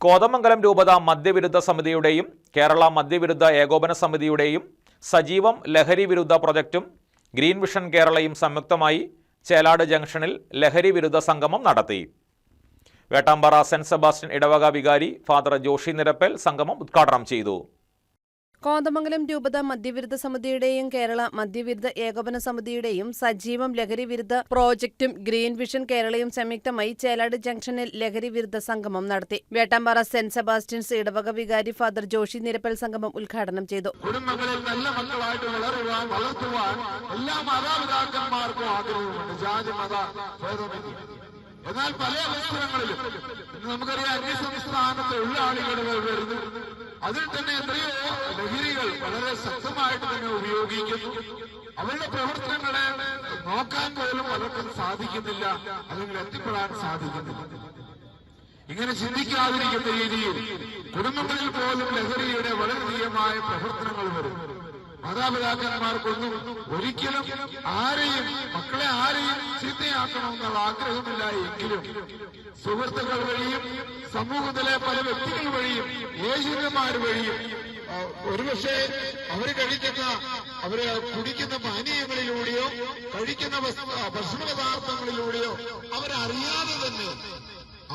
കോതമംഗലം രൂപത മദ്യവിരുദ്ധ സമിതിയുടെയും കേരള മദ്യവിരുദ്ധ ഏകോപന സമിതിയുടെയും സജീവം ലഹരി വിരുദ്ധ പ്രൊജക്റ്റും ഗ്രീൻ വിഷൻ കേരളയും സംയുക്തമായി ചേലാട് ജംഗ്ഷനിൽ ലഹരി വിരുദ്ധ സംഗമം നടത്തി. വേട്ടാമ്പാറ സെന്റ് സെബാസ്റ്റ്യൻ ഇടവക വികാരി ഫാദർ ജോഷി നിരപ്പൽ സംഗമം ഉദ്ഘാടനം ചെയ്തു. കോതമംഗലം രൂപത മദ്യവിരുദ്ധ സമിതിയുടെയും കേരള മദ്യവിരുദ്ധ ഏകോപന സമിതിയുടെയും സജീവം ലഹരി വിരുദ്ധ പ്രോജക്റ്റും ഗ്രീൻ വിഷൻ കേരളയും സംയുക്തമായി ചേലാട് ജംഗ്ഷനിൽ ലഹരി വിരുദ്ധ സംഗമം നടത്തി. വേട്ടാമ്പാറ സെന്റ് സെബാസ്റ്റ്യൻസ് ഇടവക വികാരി ഫാദർ ജോഷി നിരപ്പൽ സംഗമം ഉദ്ഘാടനം ചെയ്തു. എന്നാൽ പല അവസരങ്ങളിലും നമുക്കറിയാം അന്യസംസ്ഥാന ആളുകൾ വരുന്നു. അതിൽ തന്നെ എത്രയോ വളരെ ശക്തമായിട്ട് തന്നെ ഉപയോഗിക്കുന്നു. അവരുടെ പ്രവർത്തനങ്ങളെ നോക്കാൻ പോലും അവർക്കും സാധിക്കുന്നില്ല അല്ലെങ്കിൽ എത്തിപ്പെടാൻ സാധിക്കുന്നില്ല. ഇങ്ങനെ ചിന്തിക്കാതിരിക്കുന്ന രീതിയിൽ കുടുംബങ്ങളിൽ പോലും ലഹരിയുടെ വളരെയധികമായ പ്രവർത്തനങ്ങൾ വരും. മാതാപിതാക്കന്മാർക്കൊന്നും ഒരിക്കലും ആരെയും മക്കളെ ആരെയും ചീത്തയാക്കണമെന്നുള്ള ആഗ്രഹമില്ല എങ്കിലും സുഹൃത്തുക്കൾ വഴിയും സമൂഹത്തിലെ പല വ്യക്തികൾ വഴിയും ഏജന്റുമാർ വഴിയും ആ, ഒരുപക്ഷെ അവർ കഴിക്കുന്ന അവർ കുടിക്കുന്ന പാനീയങ്ങളിലൂടെയോ കഴിക്കുന്ന ഭക്ഷണ പദാർത്ഥങ്ങളിലൂടെയോ അവരറിയാതെ തന്നെ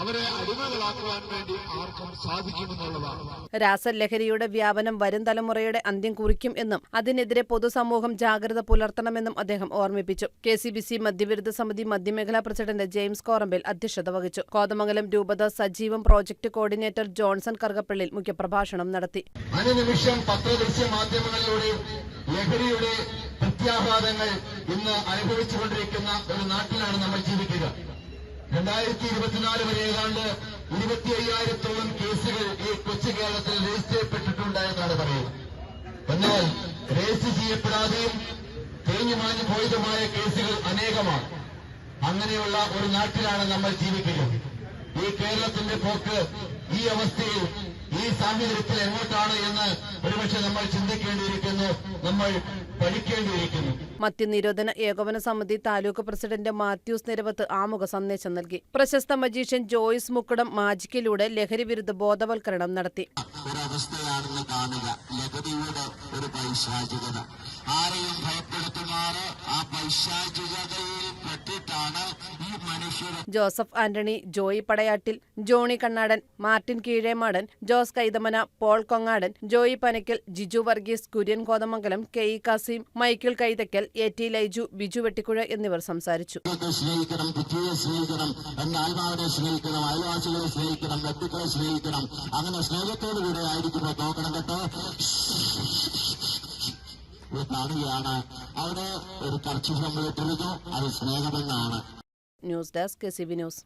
അവരെ അടിമകളാക്കുവാൻ വേണ്ടി ആർക്കും സാധിക്കുമെന്നുള്ളതാണ്. രാസലഹരിയുടെ വ്യാപനം വരും തലമുറയുടെ അന്ത്യം കുറിക്കും എന്നും അതിനെതിരെ പൊതുസമൂഹം ജാഗ്രത പുലർത്തണമെന്നും അദ്ദേഹം ഓർമ്മിപ്പിച്ചു. കെ സി ബി സി മദ്യവിരുദ്ധ സമിതി മദ്യമേഖലാ പ്രസിഡന്റ് ജെയിംസ് കോറമ്പിൽ അധ്യക്ഷത വഹിച്ചു. കോതമംഗലം രൂപത സജീവം പ്രോജക്ട് കോർഡിനേറ്റർ ജോൺസൺ കറുകപ്പള്ളിൽ മുഖ്യപ്രഭാഷണം നടത്തി. അനുനിമിഷം പത്രദൃശ്യ മാധ്യമങ്ങളിലൂടെ ലഹരിയുടെ പ്രത്യാഘാതങ്ങൾ ഇന്ന് അനുഭവിച്ചുകൊണ്ടിരിക്കുന്ന ഒരു നാട്ടിലാണ് നമ്മൾ ജീവിക്കുക. രണ്ടായിരത്തി ഇരുപത്തിനാല് വരെ ഏതാണ്ട് ഇരുപത്തി അയ്യായിരത്തോളം കേസുകൾ ഈ കൊച്ചു കേരളത്തിൽ രജിസ്റ്റർ ചെയ്യപ്പെട്ടിട്ടുണ്ട് എന്നാണ് പറയുന്നത്. എന്നാൽ രജിസ്റ്റർ ചെയ്യപ്പെടാതെയും തേഞ്ഞുമാഞ്ഞു പോയതുമായ കേസുകൾ അനേകമാണ്. അങ്ങനെയുള്ള ഒരു നാട്ടിലാണ് നമ്മൾ ജീവിക്കുന്നത്. ഈ കേരളത്തിന്റെ പോക്ക് ഈ അവസ്ഥയിൽ ഈ സാഹചര്യത്തിൽ എങ്ങോട്ടാണ് എന്ന് ഒരുപക്ഷെ നമ്മൾ ചിന്തിക്കേണ്ടിയിരിക്കുന്നു. നമ്മൾ മദ്യനിരോധന ഏകോപന സമിതി താലൂക്ക് പ്രസിഡന്റ് മാത്യൂസ് നിരവത്ത് ആമുഖ സന്ദേശം നൽകി. പ്രശസ്ത മജീഷ്യൻ ജോയിസ് മുക്കടം മാജിക്കിലൂടെ ലഹരി വിരുദ്ധ ബോധവൽക്കരണം നടത്തി. ഒരവസ്ഥയാണെന്ന് കാണുക. ലഹരിയുടെ ഒരു പൈശാചികത. ആരെയും ഭയപ്പെടുത്തുമാറ് ആ പൈശാചികതയിൽ ഈ മനുഷ്യർ Joseph Antony Joy Padayattil Johny Kannadan Martin Keezhemadan Jose Kaithamana Paul Kongadan Joy Panakkal Jiju Varghese Kurian Kothamangalam K E Kasim Michael Kaithakkal A T Laiju Biju Vettikuzha എന്നിവർ സംസാരിച്ചു. കുടുംബത്തെ സ്നേഹിക്കണം കുട്ടിയെ സ്നേഹിക്കണം എന്റെ ആത്മാവിനെ സ്നേഹിക്കണം അയൽവാസികളെ സ്നേഹിക്കണം ബന്ധുക്കളെ സ്നേഹിക്കണം. അങ്ങനെ സ്നേഹത്തോടു കൂടെ ആയിരിക്കുമ്പോൾ നോക്കണം കേട്ടോ. കാണുകയാണ് അവിടെ ഒരു കർച്ചു നമ്മളിട്ടിരുന്നു അത് സ്നേഹമെന്നാണ് ന്യൂസ് ഡെസ്ക് സിബി ന്യൂസ്.